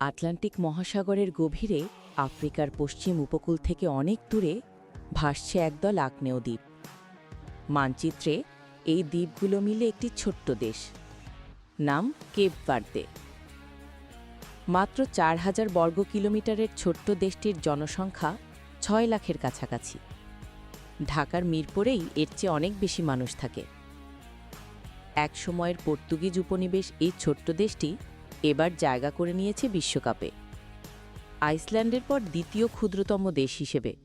Atlantic মহাসাগরের গভীরে আফ্রিকার পশ্চিম উপকূল থেকে অনেক দূরে ভাসছে একদল আগ্নেয় দ্বীপ। মানচিত্রে এই দ্বীপগুলো মিলে একটি ছোট্ট দেশ। নাম কেপ ভার্দে। মাত্র চার হাজার বর্গ কিলোমিটারের ছোট্ট দেশটির জনসংখ্যা ছয় লাখের কাছাকাছি। ঢাকার মিরপুরেই এর চেয়ে অনেক বেশি মানুষ থাকে। এক সময়ের পর্তুগিজ উপনিবেশ এই ছোট্ট দেশটি এবার জায়গা করে নিয়েছে বিশ্বকাপে। আইসল্যান্ডের পর দ্বিতীয় ক্ষুদ্রতম দেশ হিসেবে।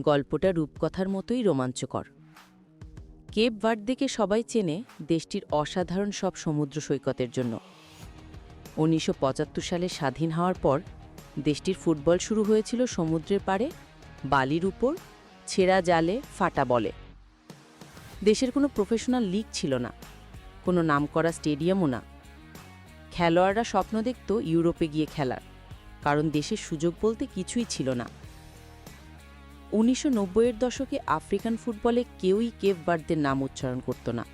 গল্পটা রূপকথার মতোই রোমাঞ্চকর। কেপ ভার্দেকে সবাই চেনে দেশটির অসাধারণ সব সমুদ্র সৈকতের জন্য। উনিশশো পঁচাত্তর সালে স্বাধীন হওয়ার পর দেশটির ফুটবল শুরু হয়েছিল সমুদ্রের পাড়ে, বালির উপর, ছেঁড়া জালে, ফাটা বলে। দেশের কোনো প্রফেশনাল লিগ ছিল না। কোনো নামকরা স্টেডিয়ামও না। খেলোয়াড়রা স্বপ্ন দেখত ইউরোপে গিয়ে খেলার, কারণ দেশের সুযোগ বলতে কিছুই ছিল না। উনিশশো নব্বইয়ের দশকে আফ্রিকান ফুটবলে কেউই কেপ বার্ডদের নাম উচ্চারণ করত না।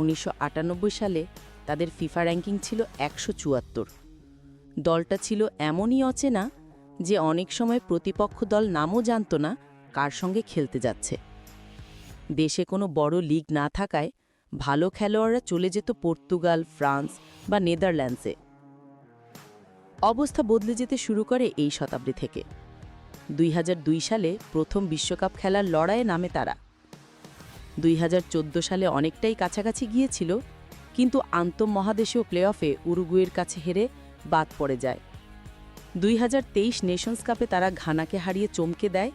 উনিশশো আটানব্বই সালে তাদের ফিফা র্যাঙ্কিং ছিল একশো চুয়াত্তর। দলটা ছিল এমনই অচেনা যে অনেক সময় প্রতিপক্ষ দল নামও জানত না কার সঙ্গে খেলতে যাচ্ছে। দেশে কোনো বড় লিগ না থাকায় ভালো খেলোয়াড়রা চলে যেত পর্তুগাল, ফ্রান্স বা নেদারল্যান্ডসে। অবস্থা বদলে যেতে শুরু করে এই শতাব্দী থেকে। দুই হাজার দুই সালে প্রথম বিশ্বকাপ খেলার লড়াইয়ে নামে তারা। দুই হাজার চোদ্দ সালে অনেকটাই কাছাকাছি গিয়েছিল, কিন্তু আন্তঃমহাদেশীয় প্লেঅফে উরুগুয়ের কাছে হেরে বাদ পড়ে যায়। দুই নেশনস কাপে তারা ঘানাকে হারিয়ে চমকে দেয়,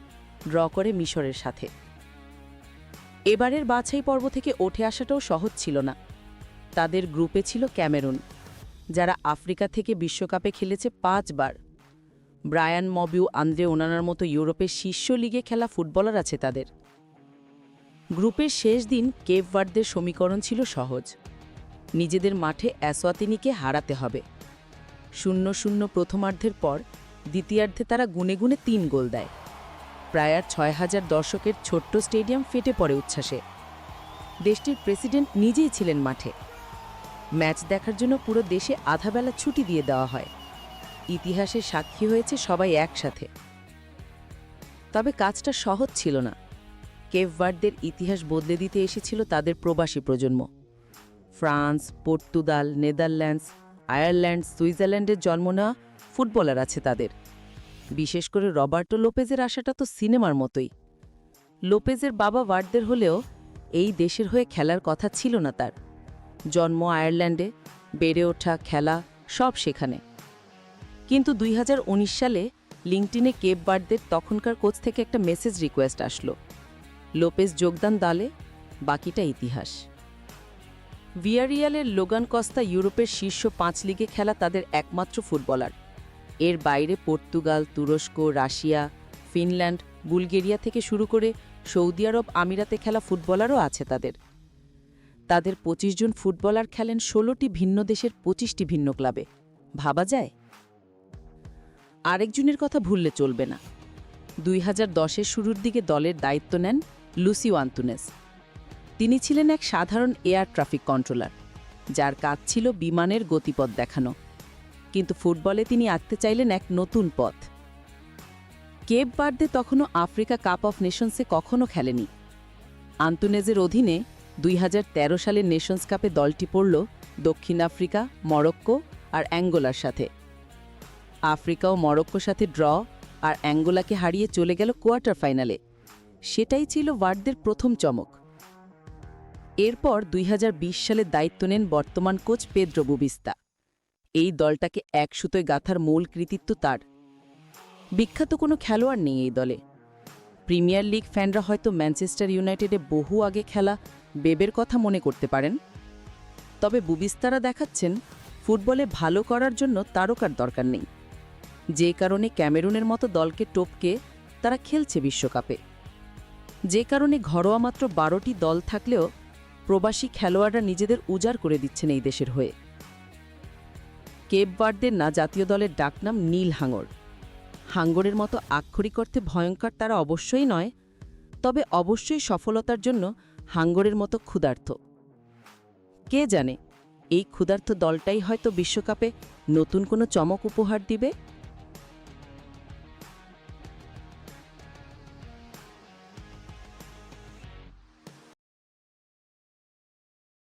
ড্র করে মিশরের সাথে। এবারের বাছাই পর্ব থেকে ওঠে আসাটাও সহজ ছিল না। তাদের গ্রুপে ছিল ক্যামেরুন, যারা আফ্রিকা থেকে বিশ্বকাপে খেলেছে পাঁচবার। ব্রায়ান মবিউ আন্দ্রে ওনানার মতো ইউরোপের শীর্ষ লিগে খেলা ফুটবলার আছে তাদের। গ্রুপের শেষ দিন কেপ ভার্দের সমীকরণ ছিল সহজ। নিজেদের মাঠে অ্যাসোয়াতিনিকে হারাতে হবে। শূন্য শূন্য প্রথমার্ধের পর দ্বিতীয়ার্ধে তারা গুনে গুনে তিন গোল দেয়। প্রায় আর ছয় হাজার দর্শকের ছোট্ট স্টেডিয়াম ফেটে পড়ে উচ্ছ্বাসে। দেশটির প্রেসিডেন্ট নিজেই ছিলেন মাঠে। ম্যাচ দেখার জন্য পুরো দেশে আধাবেলা ছুটি দিয়ে দেওয়া হয়। ইতিহাসে সাক্ষী হয়েছে সবাই একসাথে। তবে কাজটা সহজ ছিল না। কেভভার্ডদের ইতিহাস বদলে দিতে এসেছিল তাদের প্রবাসী প্রজন্ম। ফ্রান্স, পর্তুগাল, নেদারল্যান্ডস, আয়ারল্যান্ড, সুইজারল্যান্ডের জন্ম নেওয়া ফুটবলার আছে তাদের। বিশেষ করে রবার্টো লোপেজের আশাটা তো সিনেমার মতোই। লোপেজের বাবা ওয়ার্ডদের হলেও এই দেশের হয়ে খেলার কথা ছিল না তার। জন্ম আয়ারল্যান্ডে, বেড়ে ওঠা, খেলা, সব সেখানে। কিন্তু দুই হাজার উনিশ সালে লিঙ্কটিনে কেপ বার্ডদের তখনকার কোচ থেকে একটা মেসেজ রিকোয়েস্ট আসলো। লোপেজ যোগদান দালে, বাকিটা ইতিহাস। ভিয়ারিয়ালের লোগান কস্তা ইউরোপের শীর্ষ পাঁচ লিগে খেলা তাদের একমাত্র ফুটবলার। এর বাইরে পর্তুগাল, তুরস্ক, রাশিয়া, ফিনল্যান্ড, বুলগেরিয়া থেকে শুরু করে সৌদি আরব আমিরাতে খেলা ফুটবলারও আছে তাদের। তাদের ২৫ জন ফুটবলার খেলেন ষোলোটি ভিন্ন দেশের পঁচিশটি ভিন্ন ক্লাবে। ভাবা যায়? আরেকজনের কথা ভুললে চলবে না। দুই হাজার শুরুর দিকে দলের দায়িত্ব নেন লুসি ওয়ান্তুনেস। তিনি ছিলেন এক সাধারণ এয়ার ট্রাফিক কন্ট্রোলার, যার কাজ ছিল বিমানের গতিপথ দেখানো। কিন্তু ফুটবলে তিনি আঁকতে চাইলেন এক নতুন পথ। কেপ বার্দে তখনও আফ্রিকা কাপ অফ নেশনসে কখনও খেলেনি। আন্তুনেজের অধীনে দুই হাজার তেরো সালের নেশনস কাপে দলটি পড়ল দক্ষিণ আফ্রিকা, মরক্কো আর অ্যাঙ্গোলার সাথে। আফ্রিকা ও মরক্কোর সাথে ড্র আর অ্যাঙ্গোলাকে হারিয়ে চলে গেল কোয়ার্টার ফাইনালে। সেটাই ছিল ওয়ার্ডদের প্রথম চমক। এরপর দুই সালে দায়িত্ব নেন বর্তমান কোচ পেদ্রো বুবিস্তা। এই দলটাকে এক সুতোয় গাথার মূল কৃতিত্ব তার। বিখ্যাত কোনো খেলোয়াড় নেই এই দলে। প্রিমিয়ার লিগ ফ্যানরা হয়তো ম্যানচেস্টার ইউনাইটেডে বহু আগে খেলা, বেবের কথা মনে করতে পারেন। তবে বুবিস্তারা দেখাচ্ছেন, ফুটবলে ভালো করার জন্য তারকার দরকার নেই। যে কারণে ক্যামেরুনের মতো দলকে টপকে তারা খেলছে বিশ্বকাপে। যে কারণে ঘরোয়া মাত্র বারোটি দল থাকলেও প্রবাসী খেলোয়াড়রা নিজেদের উজাড় করে দিচ্ছেন এই দেশের হয়ে। কেপ বার্ডদের না জাতীয় দলের ডাকনাম নীল হাঙর। হাঙ্গরের মতো আক্ষরিক অর্থে ভয়ঙ্কর তারা অবশ্যই নয়, তবে অবশ্যই সফলতার জন্য হাঙ্গরের মতো ক্ষুধার্থ কে জানে, এই ক্ষুধার্ত দলটাই হয়তো বিশ্বকাপে নতুন কোনো চমক উপহার দিবে?